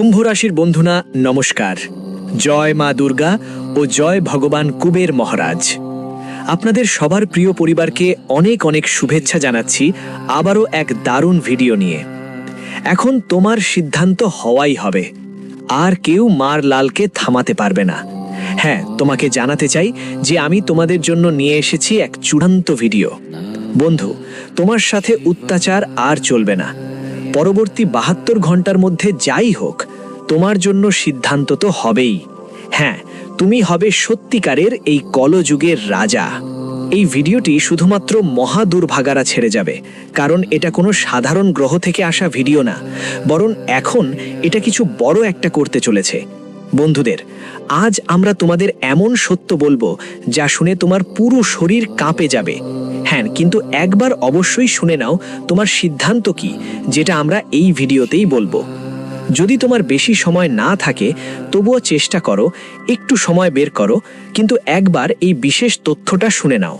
কুম্ভ রাশির বন্ধুনা নমস্কার। জয় মা দুর্গা ও জয় ভগবান কুবের মহারাজ। আপনাদের সবার প্রিয় পরিবারকে অনেক অনেক শুভেচ্ছা জানাচ্ছি, আবারও এক দারুণ ভিডিও নিয়ে। এখন তোমার সিদ্ধান্ত হওয়াই হবে। আর কেউ মার লালকে থামাতে পারবে না। হ্যাঁ তোমাকে জানাতে চাই যে আমি তোমাদের জন্য নিয়ে এসেছি এক চূড়ান্ত ভিডিও। বন্ধু, তোমার সাথে অত্যাচার আর চলবে না। পরবর্তী বাহাত্তর ঘণ্টার মধ্যে যাই হোক তোমার জন্য সিদ্ধান্ত তো হবেই। হ্যাঁ তুমি হবে সত্যিকারের এই কলযুগের রাজা। এই ভিডিওটি শুধুমাত্র মহা দুর্ভাগারা ছেড়ে যাবে, কারণ এটা কোনো সাধারণ গ্রহ থেকে আসা ভিডিও না, বরং এখন এটা কিছু বড় একটা করতে চলেছে। বন্ধুদের, আজ আমরা তোমাদের এমন সত্য বলব যা শুনে তোমার পুরো শরীর কাঁপে যাবে। হ্যাঁ কিন্তু একবার অবশ্যই শুনে নাও তোমার সিদ্ধান্ত কি, যেটা আমরা এই ভিডিওতেই বলব। যদি তোমার বেশি সময় না থাকে, তবুও চেষ্টা করো, একটু সময় বের করো, কিন্তু একবার এই বিশেষ তথ্যটা শুনে নাও।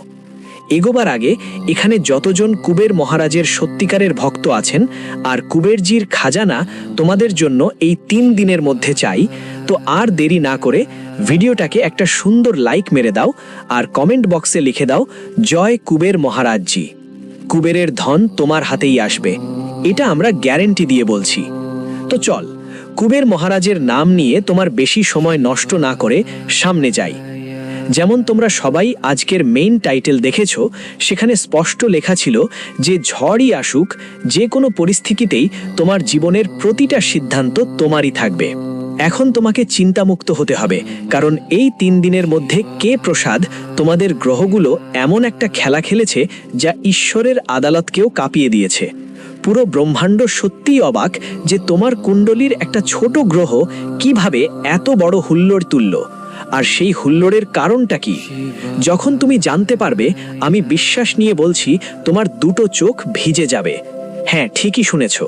এগোবার আগে এখানে যতজন কুবের মহারাজের সত্যিকারের ভক্ত আছেন আর কুবেরজির খাজানা তোমাদের জন্য এই তিন দিনের মধ্যে চাই, তো আর দেরি না করে ভিডিওটাকে একটা সুন্দর লাইক মেরে দাও আর কমেন্ট বক্সে লিখে দাও, জয় কুবের মহারাজজি। কুবেরের ধন তোমার হাতেই আসবে। এটা আমরা গ্যারেন্টি দিয়ে বলছি। তো চল, কুবের মহারাজের নাম নিয়ে তোমার বেশি সময় নষ্ট না করে সামনে যাই। যেমন তোমরা সবাই আজকের মেইন টাইটেল দেখেছ, সেখানে স্পষ্ট লেখা ছিল যে ঝড়ই আসুক, যে কোনো পরিস্থিতিতেই তোমার জীবনের প্রতিটা সিদ্ধান্ত তোমারই থাকবে। এখন তোমাকে চিন্তামুক্ত হতে হবে, কারণ এই তিন দিনের মধ্যে কে প্রসাদ তোমাদের গ্রহগুলো এমন একটা খেলা খেলেছে যা ঈশ্বরের আদালতকেও কাঁপিয়ে দিয়েছে। পুরো ব্রহ্মাণ্ড সত্যিই অবাক যে তোমার কুণ্ডলীর একটা ছোট গ্রহ কীভাবে এত বড় হুল্লোড় তুলল। আর সেই হুল্লোড়ের কারণটা কি? যখন তুমি জানতে পারবে, আমি বিশ্বাস নিয়ে বলছি, তোমার দুটো চোখ ভিজে যাবে। হ্যাঁ ঠিকই শুনেছ।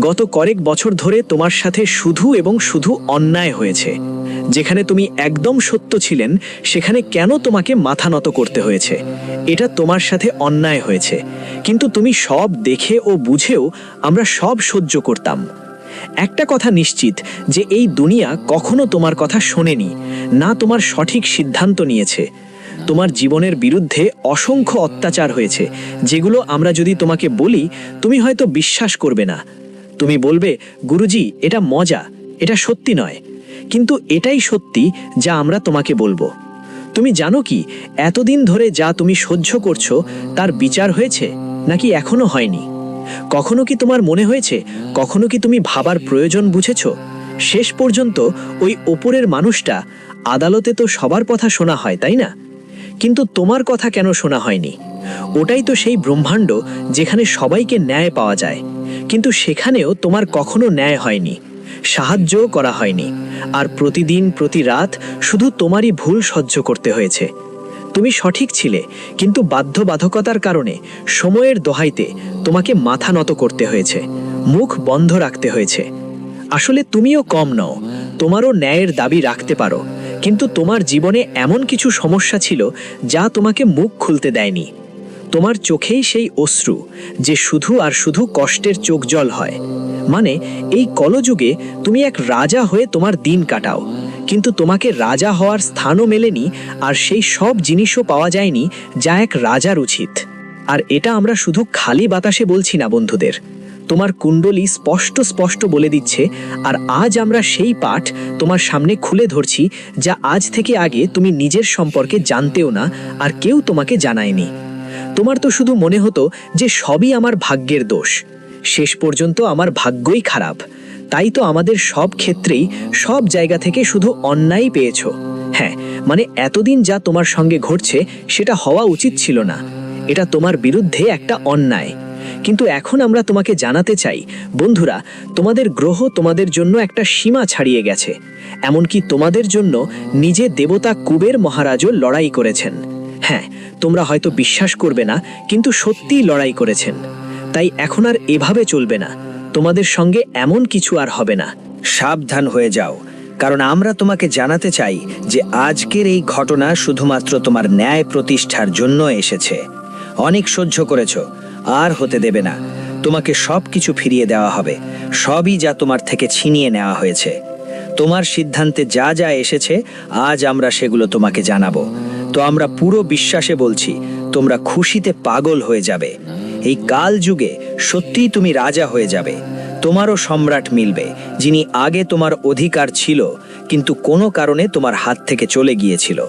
গত কয়েক বছর ধরে তোমার সাথে শুধু এবং শুধু অন্যায় হয়েছে। যেখানে তুমি একদম সত্য ছিলেন, সেখানে কেন তোমাকে মাথা নত করতে হয়েছে? এটা তোমার সাথে অন্যায় হয়েছে। কিন্তু তুমি সব দেখে ও বুঝেও আমরা সব সহ্য করতাম। একটা কথা নিশ্চিত, যে এই দুনিয়া কখনো তোমার কথা শোনেনি, না তোমার সঠিক সিদ্ধান্ত নিয়েছে। তোমার জীবনের বিরুদ্ধে অসংখ্য অত্যাচার হয়েছে, যেগুলো আমরা যদি তোমাকে বলি, তুমি হয়তো বিশ্বাস করবে না। তুমি বলবে, গুরুজি, এটা মজা, এটা সত্যি নয়। কিন্তু এটাই সত্যি যা আমরা তোমাকে বলব। তুমি জানো কি, এতদিন ধরে যা তুমি সহ্য করছ, তার বিচার হয়েছে, নাকি এখনও হয়নি? কখনো কি তোমার মনে হয়েছে, কখনো কি তুমি ভাবার প্রয়োজন বুঝেছ? শেষ পর্যন্ত ওই ওপরের মানুষটা আদালতে তো সবার কথা শোনা হয়, তাই না? কিন্তু তোমার কথা কেন শোনা হয়নি? ওটাই তো সেই ব্রহ্মাণ্ড যেখানে সবাইকে ন্যায় পাওয়া যায়। কিন্তু সেখানেও তোমার কখনো ন্যায় হয়নি। সাহায্যও করা হয়নি। আর প্রতিদিন, প্রতি রাত শুধু তোমারই ভুল সহ্য করতে হয়েছে। তুমি সঠিক ছিলে, কিন্তু বাধ্যবাধকতার কারণে সময়ের দোহাইতে তোমাকে মাথা নত করতে হয়েছে, মুখ বন্ধ রাখতে হয়েছে। আসলে তুমিও কম নও, তোমারও ন্যায়ের দাবি রাখতে পারো। কিন্তু তোমার জীবনে এমন কিছু সমস্যা ছিল যা তোমাকে মুখ খুলতে দেয়নি। তোমার চোখেই সেই অশ্রু, যে শুধু আর শুধু কষ্টের চোখ জল হয়। মানে এই কলযুগে তুমি এক রাজা হয়ে তোমার দিন কাটাও। কিন্তু তোমাকে রাজা হওয়ার স্থানও মেলেনি আর সেই সব জিনিসও পাওয়া যায়নি যা এক রাজার উচিত। আর এটা আমরা শুধু খালি বাতাসে বলছি না, বন্ধুদের। তোমার কুণ্ডলী স্পষ্ট স্পষ্ট বলে দিচ্ছে, আর আজ আমরা সেই পাঠ তোমার সামনে খুলে ধরছি, যা আজ থেকে আগে তুমি নিজের সম্পর্কে জানতেও না, আর কেউ তোমাকে জানায়নি। তোমার তো শুধু মনে হতো যে সবই আমার ভাগ্যের দোষ। শেষ পর্যন্ত আমার ভাগ্যই খারাপ। তাই তো আমাদের সব ক্ষেত্রেই সব জায়গা থেকে শুধু অন্যায় পেয়েছ। হ্যাঁ মানে এতদিন যা তোমার সঙ্গে ঘটছে, সেটা হওয়া উচিত ছিল না। এটা তোমার বিরুদ্ধে একটা অন্যায়। কিন্তু এখন আমরা তোমাকে জানাতে চাই, বন্ধুরা, তোমাদের গ্রহ তোমাদের জন্য একটা সীমা ছাড়িয়ে গেছে, এমনকি তোমাদের জন্য নিজে দেবতা কুবের মহারাজও লড়াই করেছেন। হ্যাঁ তোমরা হয়তো বিশ্বাস করবে না, কিন্তু সত্যিই লড়াই করেছেন। তাই এখন আর এভাবে চলবে না, তোমাদের সঙ্গে এমন কিছু আর হবে না। সাবধান হয়ে যাও, কারণ আমরা তোমাকে জানাতে চাই যে আজকের এই ঘটনা শুধুমাত্র তোমার ন্যায় প্রতিষ্ঠার জন্য এসেছে। অনেক সহ্য করেছ আর হতে দেবে না। তোমাকে সব কিছু ফিরিয়ে দেওয়া হবে। সবই যা তোমার থেকে ছিনিয়ে নেওয়া হয়েছে। তোমার সিদ্ধান্তে যা যা এসেছে, আজ আমরা সেগুলো তোমাকে জানাব। তো আমরা পুরো বিশ্বাসে বলছি, তোমরা খুশিতে পাগল হয়ে যাবে। এই কাল যুগে সত্যিই তুমি রাজা হয়ে যাবে। তোমারও সম্রাট মিলবে, যিনি আগে তোমার অধিকার ছিল, কিন্তু কোনো কারণে তোমার হাত থেকে চলে গিয়েছিল।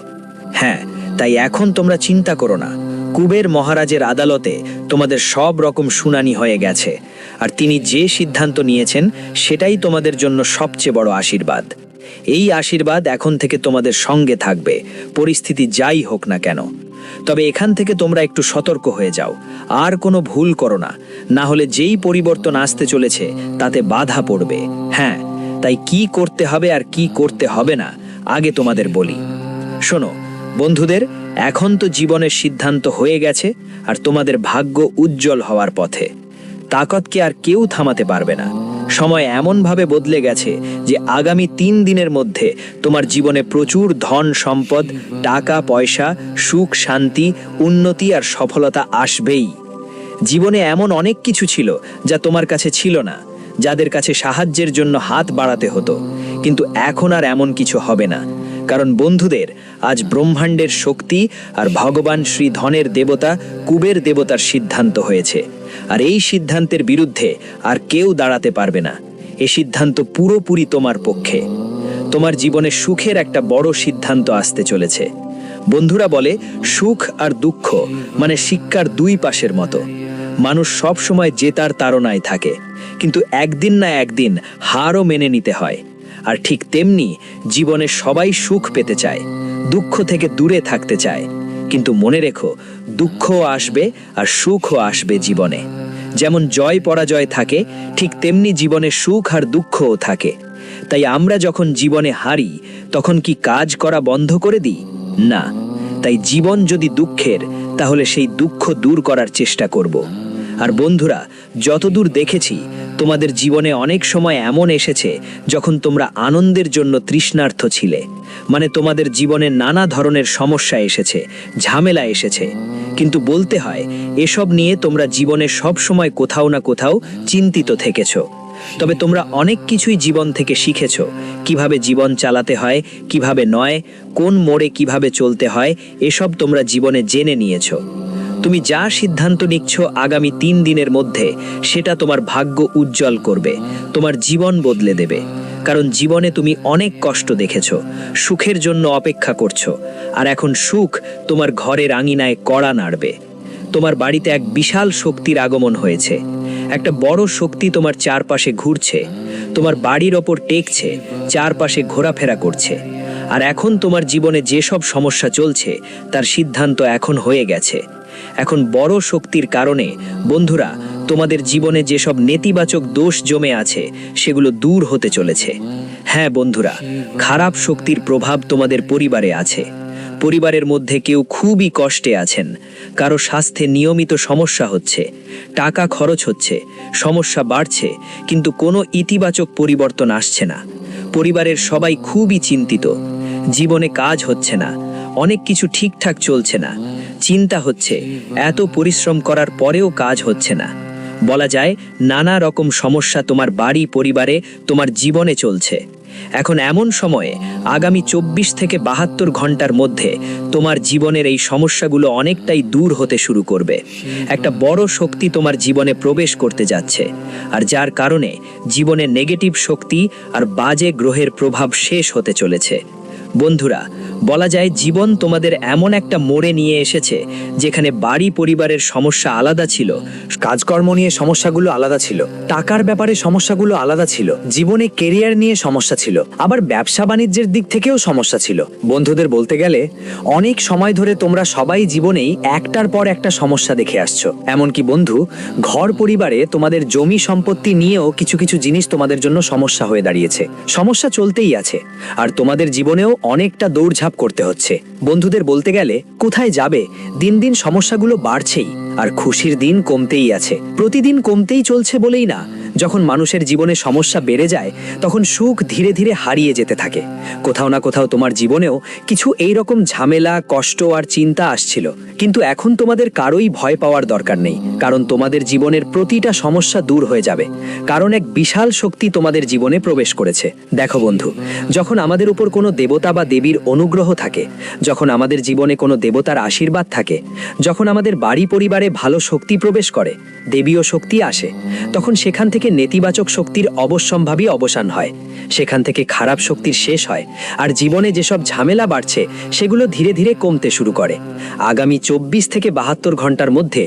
হ্যাঁ তাই এখন তোমরা চিন্তা করো না। কুবের মহারাজের আদালতে তোমাদের সব রকম শুনানি হয়ে গেছে। আর তিনি যে সিদ্ধান্ত নিয়েছেন, সেটাই তোমাদের জন্য সবচেয়ে বড় আশীর্বাদ। এই আশীর্বাদ এখন থেকে তোমাদের সঙ্গে থাকবে, পরিস্থিতি যাই হোক না কেন। তবে এখান থেকে তোমরা একটু সতর্ক হয়ে যাও, আর কোনো ভুল করো না। না হলে যেই পরিবর্তন আসতে চলেছে, তাতে বাধা পড়বে। হ্যাঁ তাই কি করতে হবে আর কি করতে হবে না, আগে তোমাদের বলি। শোনো বন্ধুদের, এখন তো জীবনের সিদ্ধান্ত হয়ে গেছে আর তোমাদের ভাগ্য উজ্জ্বল হওয়ার পথে। তাকতকে আর কেউ থামাতে পারবে না। সময় এমনভাবে বদলে গেছে যে আগামী তিন দিনের মধ্যে তোমার জীবনে প্রচুর ধন সম্পদ, টাকা, পয়সা, সুখ, শান্তি, উন্নতি আর সফলতা আসবেই। জীবনে এমন অনেক কিছু ছিল যা তোমার কাছে ছিল না, যাদের কাছে সাহায্যের জন্য হাত বাড়াতে হতো। কিন্তু এখন আর এমন কিছু হবে না। কারণ বন্ধুদের আজ ব্রহ্মাণ্ডের শক্তি আর ভগবান শ্রী ধনের দেবতা কুবের দেবতার সিদ্ধান্ত হয়েছে। আর এই সিদ্ধান্তের বিরুদ্ধে আর কেউ দাঁড়াতে পারবে না। এ সিদ্ধান্ত পুরোপুরি তোমার পক্ষে। তোমার জীবনে সুখের একটা বড় সিদ্ধান্ত আসতে চলেছে। বন্ধুরা বলে, সুখ আর দুঃখ মানে শিক্ষার দুই পাশের মতো। মানুষ সব সময় জেতার তাড়নায় থাকে। কিন্তু একদিন না একদিন হারও মেনে নিতে হয়। আর ঠিক তেমনি জীবনে সবাই সুখ পেতে চায়, দুঃখ থেকে দূরে থাকতে চায়। কিন্তু মনে রেখো, দুঃখও আসবে আর সুখও আসবে জীবনে। যেমন জয় পরাজয় থাকে, ঠিক তেমনি জীবনে সুখ আর দুঃখও থাকে। তাই আমরা যখন জীবনে হারি, তখন কি কাজ করা বন্ধ করে দিই? না। তাই জীবন যদি দুঃখের, তাহলে সেই দুঃখ দূর করার চেষ্টা করব। আর বন্ধুরা, যতদূর দেখেছি তোমাদের জীবনে অনেক সময় এমন এসেছে যখন তোমরা আনন্দের জন্য তৃষ্ণার্থ ছিলে। মানে তোমাদের জীবনে নানা ধরনের সমস্যা এসেছে, ঝামেলা এসেছে। কিন্তু বলতে হয়, এসব নিয়ে তোমরা জীবনে সব সময় কোথাও না কোথাও চিন্তিত থেকেছো। তবে তোমরা অনেক কিছুই জীবন থেকে শিখেছ, কীভাবে জীবন চালাতে হয়, কীভাবে নয়, কোন মোড়ে কীভাবে চলতে হয়, এসব তোমরা জীবনে জেনে নিয়েছো। তুমি যা সিদ্ধান্ত নিচ্ছ আগামী তিন দিনের মধ্যে, সেটা তোমার ভাগ্য উজ্জ্বল করবে, তোমার জীবন বদলে দেবে। কারণ জীবনে তুমি অনেক কষ্ট দেখেছ, সুখের জন্য অপেক্ষা করছ, আর এখন সুখ তোমার ঘরের আঙিনায় কড়া নাড়বে। তোমার বাড়িতে এক বিশাল শক্তির আগমন হয়েছে। একটা বড় শক্তি তোমার চারপাশে ঘুরছে, তোমার বাড়ির ওপর টেকছে, চারপাশে ঘোরাফেরা করছে। আর এখন তোমার জীবনে যেসব সমস্যা চলছে, তার সিদ্ধান্ত এখন হয়ে গেছে। এখন বড় শক্তির কারণে, বন্ধুরা, তোমাদের জীবনে যেসব নেতিবাচক দোষ জমে আছে, সেগুলো দূর হতে চলেছে। হ্যাঁ বন্ধুরা, খারাপ শক্তির প্রভাব তোমাদের পরিবারে আছে। পরিবারের মধ্যে কেউ খুবই কষ্টে আছেন। কারও স্বাস্থ্যে নিয়মিত সমস্যা হচ্ছে, টাকা খরচ হচ্ছে, সমস্যা বাড়ছে, কিন্তু কোনো ইতিবাচক পরিবর্তন আসছে না। পরিবারের সবাই খুবই চিন্তিত। জীবনে কাজ হচ্ছে না অনেক কিছু ঠিকঠাক চলছে না। চিন্তা হচ্ছে, এত পরিশ্রম করার পরেও কাজ হচ্ছে না। বলা যায়, নানা রকম সমস্যা তোমার বাড়ি, পরিবারে, তোমার জীবনে চলছে। এখন এমন সময়ে, আগামী চব্বিশ থেকে বাহাত্তর ঘণ্টার মধ্যে, তোমার জীবনের এই সমস্যাগুলো অনেকটাই দূর হতে শুরু করবে। একটা বড় শক্তি তোমার জীবনে প্রবেশ করতে যাচ্ছে। আর যার কারণে, জীবনে নেগেটিভ শক্তি আর বাজে গ্রহের প্রভাব শেষ হতে চলেছে। বন্ধুরা, বলা যায় জীবন তোমাদের এমন একটা মোড়ে নিয়ে এসেছে, যেখানে বাড়ি পরিবারের সমস্যা আলাদা ছিল, কাজকর্ম নিয়ে সমস্যাগুলো আলাদা ছিল, টাকার ব্যাপারে সমস্যাগুলো আলাদা ছিল, জীবনে কেরিয়ার নিয়ে সমস্যা ছিল, আবার ব্যবসা বাণিজ্যের দিক থেকেও সমস্যা ছিল। বন্ধুদের বলতে গেলে, অনেক সময় ধরে তোমরা সবাই জীবনেই একটার পর একটা সমস্যা দেখে আসছো। এমনকি বন্ধু, ঘর পরিবারে তোমাদের জমি সম্পত্তি নিয়েও কিছু কিছু জিনিস তোমাদের জন্য সমস্যা হয়ে দাঁড়িয়েছে। সমস্যা চলতেই আছে, আর তোমাদের জীবনেও অনেকটা দৌড়ঝাঁপ করতে হচ্ছে। বন্ধুদের বলতে গেলে, কোথায় যাবে, দিন দিন সমস্যাগুলো বাড়ছেই, আর খুশির দিন কমতেই আছে। প্রতিদিন কমতেই চলছে বলেই না, যখন মানুষের জীবনে সমস্যা বেড়ে যায়, তখন সুখ ধীরে ধীরে হারিয়ে যেতে থাকে। কোথাও না কোথাও তোমার জীবনেও কিছু এই রকম ঝামেলা, কষ্ট আর চিন্তা আসছিল। কিন্তু এখন তোমাদের কারোই ভয় পাওয়ার দরকার নেই, কারণ তোমাদের জীবনের প্রতিটা সমস্যা দূর হয়ে যাবে। কারণ এক বিশাল শক্তি তোমাদের জীবনে প্রবেশ করেছে। দেখো বন্ধু, যখন আমাদের উপর কোনো দেবতা বা দেবীর অনুগ্রহ থাকে যখন আমাদের জীবনে কোনো দেবতার আশীর্বাদ থাকে, যখন আমাদের বাড়ি পরিবারে ভালো শক্তি প্রবেশ করে, দেবীয় শক্তি আসে, তখন সেখান থেকে নেতিবাচক শক্তির অবশ্যম্ভাবী অবসান হয়। সেখান থেকে খারাপ শক্তির শেষ হয়, আর জীবনে যেসব ঝামেলা বাড়ছে, সেগুলো ধীরে ধীরে কমতে শুরু করে। আগামী চব্বিশ থেকে বাহাত্তর ঘণ্টার মধ্যে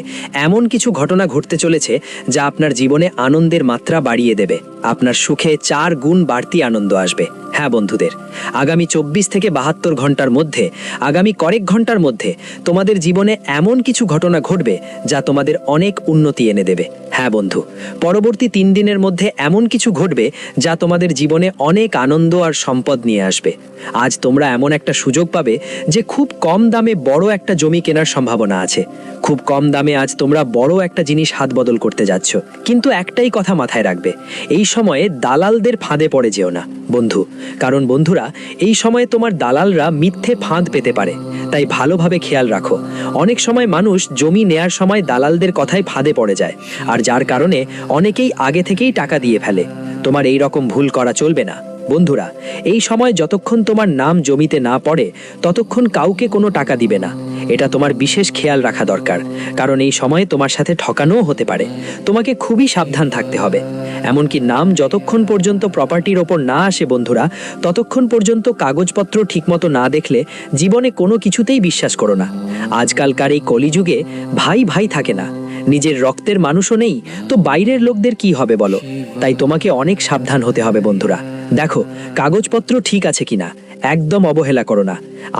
এমন কিছু ঘটনা ঘটতে চলেছে, যা আপনার জীবনে আনন্দের মাত্রা বাড়িয়ে দেবে। আপনার সুখে চার গুণ বাড়তি আনন্দ আসবে। হ্যাঁ বন্ধুদের, আগামী চব্বিশ থেকে বাহাত্তর ঘণ্টার মধ্যে আগামী কয়েক ঘণ্টার মধ্যে তোমাদের জীবনে এমন কিছু ঘটনা ঘটবে যা তোমাদের অনেক উন্নতি এনে দেবে। হ্যাঁ বন্ধু, পরবর্তী তিন দিনের মধ্যে এমন কিছু ঘটবে যা তোমাদের জীবনে অনেক আনন্দ আর সম্পদ নিয়ে আসবে। আজ তোমরা এমন একটা সুযোগ পাবে যে খুব কম দামে বড় একটা জমি কেনার সম্ভাবনা আছে। খুব কম দামে আজ তোমরা বড় একটা জিনিস হাত বদল করতে যাচ্ছ। কিন্তু একটাই কথা মাথায় রাখবে, এই সময়ে দালালদের ফাঁদে পড়ে যেও না। বন্ধু, কারণ বন্ধুরা, এই সময়ে তোমার দালালরা মিথ্যে ফাঁদ পেতে পারে। তাই ভালোভাবে খেয়াল রাখো। অনেক সময় মানুষ জমি নেয়ার সময় দালালদের কথায় ফাঁদে পড়ে যায়, আর যার কারণে অনেকেই আগে থেকেই টাকা দিয়ে ফেলে। তোমার এই রকম ভুল করা চলবে না। বন্ধুরা, এই সময় যতক্ষণ তোমার নাম জমিতে না পড়ে, ততক্ষণ কাউকে কোনো টাকা দিবে না। এটা তোমার বিশেষ খেয়াল রাখা দরকার, কারণ এই সময়ে তোমার সাথে ঠকানোও হতে পারে। তোমাকে খুবই সাবধান থাকতে হবে। এমনকি নাম যতক্ষণ পর্যন্ত প্রপার্টির ওপর না আসে বন্ধুরা, ততক্ষণ পর্যন্ত কাগজপত্র ঠিকমতো না দেখলে জীবনে কোনো কিছুতেই বিশ্বাস করো না। আজকালকার এই কলিযুগে ভাই ভাই থাকে না। নিজের রক্তের মানুষও নেই, তো বাইরের লোকদের কি হবে বলো? তাই তোমাকে অনেক সাবধান হতে হবে বন্ধুরা। দেখো, কাগজপত্র ঠিক আছে কিনা, একদম অবহেলা করো না।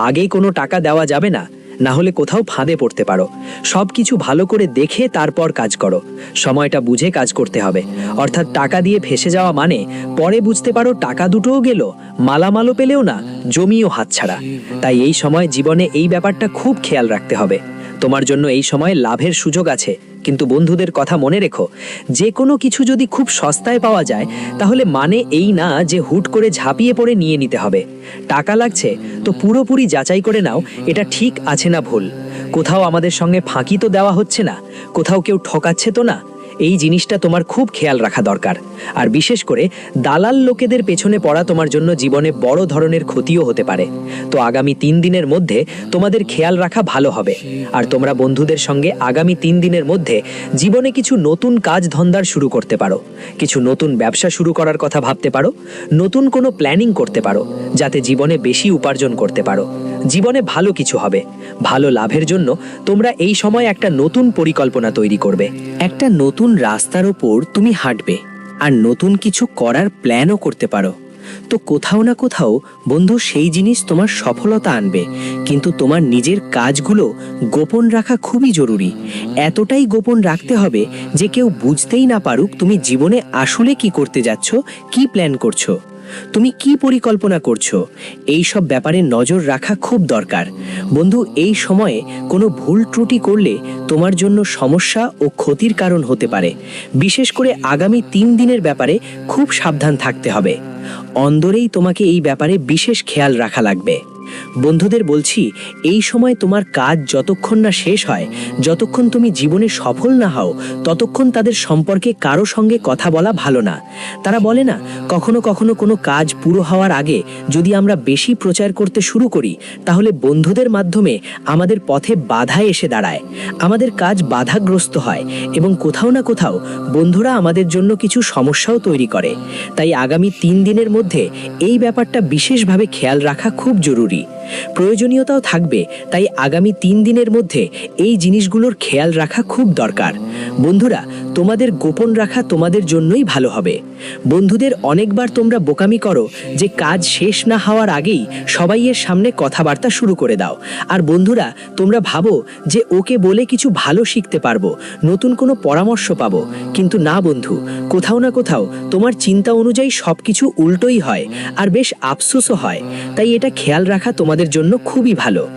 আগেই কোনো টাকা দেওয়া যাবে না না হলে কোথাও ফাঁদে পড়তে পারো। সব কিছু ভালো করে দেখে তারপর কাজ করো। সময়টা বুঝে কাজ করতে হবে। অর্থাৎ টাকা দিয়ে ফেসে যাওয়া মানে পরে বুঝতে পারো টাকা দুটোও গেল, মালামালও পেলেও না, জমিও হাতছাড়া। তাই এই সময় জীবনে এই ব্যাপারটা খুব খেয়াল রাখতে হবে। তোমার জন্য এই সময় লাভের সুযোগ আছে। কিন্তু বন্ধুদের কথা মনে রেখো, যে কোনো কিছু যদি খুব সস্তায় পাওয়া যায়, তাহলে মানে এই না যে হুট করে ঝাঁপিয়ে পড়ে নিয়ে নিতে হবে। টাকা লাগছে, তো পুরোপুরি যাচাই করে নাও, এটা ঠিক আছে না ভুল। কোথাও আমাদের সঙ্গে ফাঁকি তো দেওয়া হচ্ছে না, কোথাও কেউ ঠকাচ্ছে তো না। এই জিনিসটা তোমার খুব খেয়াল রাখা দরকার। আর বিশেষ করে, দালাল লোকেদের পেছনে পড়া তোমার জন্য জীবনে বড় ধরনের ক্ষতিও হতে পারে। তো আগামী তিন দিনের মধ্যে তোমাদের খেয়াল রাখা ভালো হবে। আর তোমরা বন্ধুদের সঙ্গে আগামী তিন দিনের মধ্যে জীবনে কিছু নতুন কাজ ধন্দার শুরু করতে পারো। কিছু নতুন ব্যবসা শুরু করার কথা ভাবতে পারো। নতুন কোনো প্ল্যানিং করতে পারো, যাতে জীবনে বেশি উপার্জন করতে পারো। জীবনে ভালো কিছু হবে। ভালো লাভের জন্য তোমরা এই সময় একটা নতুন পরিকল্পনা তৈরি করবে। একটা নতুন রাস্তার ওপর তুমি হাঁটবে আর নতুন কিছু করার প্ল্যানও করতে পারো। তো কোথাও না কোথাও বন্ধু সেই জিনিস তোমার সফলতা আনবে, কিন্তু তোমার নিজের কাজগুলো গোপন রাখা খুবই জরুরি। এতটাই গোপন রাখতে হবে যে কেউ বুঝতেই না পারুক তুমি জীবনে আসলে কি করতে যাচ্ছ, কি প্ল্যান করছ। তুমি কি পরিকল্পনা করছ? এই সব ব্যাপারে নজর রাখা খুব দরকার। বন্ধু, এই সময়ে কোনো ভুল ত্রুটি করলে তোমার জন্য সমস্যা ও ক্ষতির কারণ হতে পারে। বিশেষ করে আগামী তিন দিনের ব্যাপারে খুব সাবধান থাকতে হবে। অন্দরেই তোমাকে এই ব্যাপারে বিশেষ খেয়াল রাখা লাগবে। বন্ধুদের বলছি, এই সময় তোমার কাজ যতক্ষণ না শেষ হয়, যতক্ষণ তুমি জীবনে সফল না হও, ততক্ষণ তাদের সম্পর্কে কারও সঙ্গে কথা বলা ভালো না। তারা বলে না, কখনো কখনো কোনো কাজ পুরো হওয়ার আগে যদি আমরা বেশি প্রচার করতে শুরু করি, তাহলে বন্ধুদের মাধ্যমে আমাদের পথে বাধা এসে দাঁড়ায়। আমাদের কাজ বাধাগ্রস্ত হয় এবং কোথাও না কোথাও বন্ধুরা আমাদের জন্য কিছু সমস্যাও তৈরি করে। তাই আগামী তিন দিনের মধ্যে এই ব্যাপারটা বিশেষভাবে খেয়াল রাখা খুব জরুরি। Murphy প্রয়োজনীয়তাও থাকবে, তাই আগামী তিন দিনের মধ্যে এই জিনিসগুলোর খেয়াল রাখা খুব দরকার। বন্ধুরা, তোমাদের গোপন রাখা তোমাদের জন্যই ভালো হবে। বন্ধুদের অনেকবার তোমরা বোকামি করো যে কাজ শেষ না হওয়ার আগেই সবাইয়ের সামনে কথাবার্তা শুরু করে দাও। আর বন্ধুরা, তোমরা ভাবো যে ওকে বলে কিছু ভালো শিখতে পারব, নতুন কোনো পরামর্শ পাবো। কিন্তু না বন্ধু, কোথাও না কোথাও তোমার চিন্তা অনুযায়ী সবকিছু উল্টোই হয়, আর বেশ আফসোসও হয়। তাই এটা খেয়াল রাখা তোমাদের জন্য খুবই ভালো।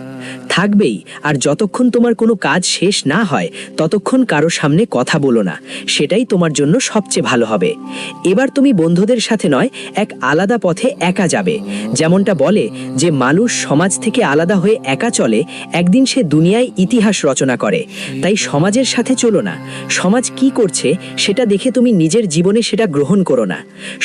থাকবেই, আর যতক্ষণ তোমার কোনো কাজ শেষ না হয়, ততক্ষণ কারও সামনে কথা বলো না, সেটাই তোমার জন্য সবচেয়ে ভালো হবে। এবার তুমি বন্ধুদের সাথে নয়, এক আলাদা পথে একা যাবে। যেমনটা বলে যে মানুষ সমাজ থেকে আলাদা হয়ে একা চলে, একদিন সে দুনিয়ায় ইতিহাস রচনা করে। তাই সমাজের সাথে চলো না। সমাজ কি করছে, সেটা দেখে তুমি নিজের জীবনে সেটা গ্রহণ করো না।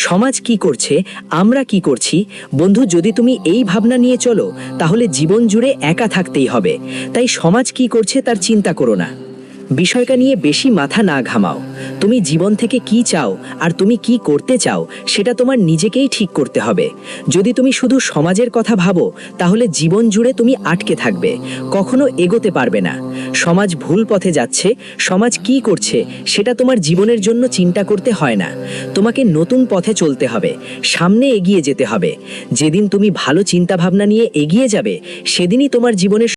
সমাজ কি করছে, আমরা কি করছি? বন্ধু, যদি তুমি এই ভাবনা নিয়ে চলো, তাহলে জীবন জুড়ে একা থাকতেই হবে। তাই সমাজ কি করছে তার চিন্তা করো না। বিষয়টা নিয়ে বেশি মাথা না ঘামাও। তুমি জীবন থেকে কি চাও আর তুমি কি করতে চাও, সেটা তোমার নিজেকেই ঠিক করতে হবে। যদি তুমি শুধু সমাজের কথা ভাবো, তাহলে জীবন জুড়ে তুমি আটকে থাকবে, কখনো এগোতে পারবে না। সমাজ ভুল পথে যাচ্ছে, সমাজ কি করছে, সেটা তোমার জীবনের জন্য চিন্তা করতে হয় না। তোমাকে নতুন পথে চলতে হবে, সামনে এগিয়ে যেতে হবে। যেদিন তুমি ভালো চিন্তা ভাবনা নিয়ে এগিয়ে যাবে, সেদিনই তোমার জীবনের